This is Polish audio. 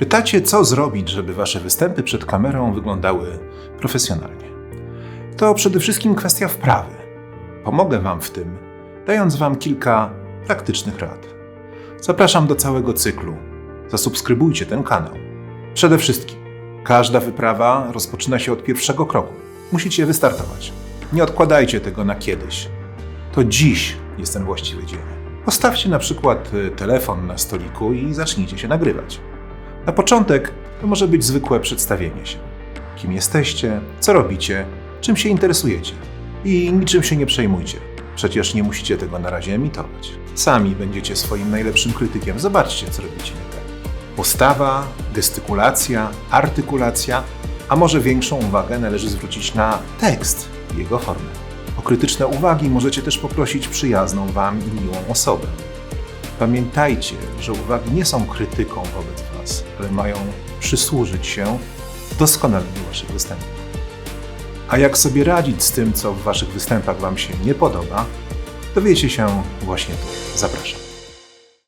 Pytacie, co zrobić, żeby wasze występy przed kamerą wyglądały profesjonalnie. To przede wszystkim kwestia wprawy. Pomogę wam w tym, dając wam kilka praktycznych rad. Zapraszam do całego cyklu. Zasubskrybujcie ten kanał. Przede wszystkim, każda wyprawa rozpoczyna się od pierwszego kroku. Musicie wystartować. Nie odkładajcie tego na kiedyś. To dziś jest ten właściwy dzień. Postawcie na przykład y, telefon na stoliku i zacznijcie się nagrywać. Na początek to może być zwykłe przedstawienie się. Kim jesteście, co robicie, czym się interesujecie. I niczym się nie przejmujcie. Przecież nie musicie tego na razie emitować. Sami będziecie swoim najlepszym krytykiem. Zobaczcie, co robicie nie tak. Postawa, gestykulacja, artykulacja, a może większą uwagę należy zwrócić na tekst i jego formę. O krytyczne uwagi możecie też poprosić przyjazną Wam i miłą osobę. Pamiętajcie, że uwagi nie są krytyką wobec Was, ale mają przysłużyć się doskonaleniu Waszych występów. A jak sobie radzić z tym, co w Waszych występach Wam się nie podoba, dowiecie się właśnie tu. Zapraszam.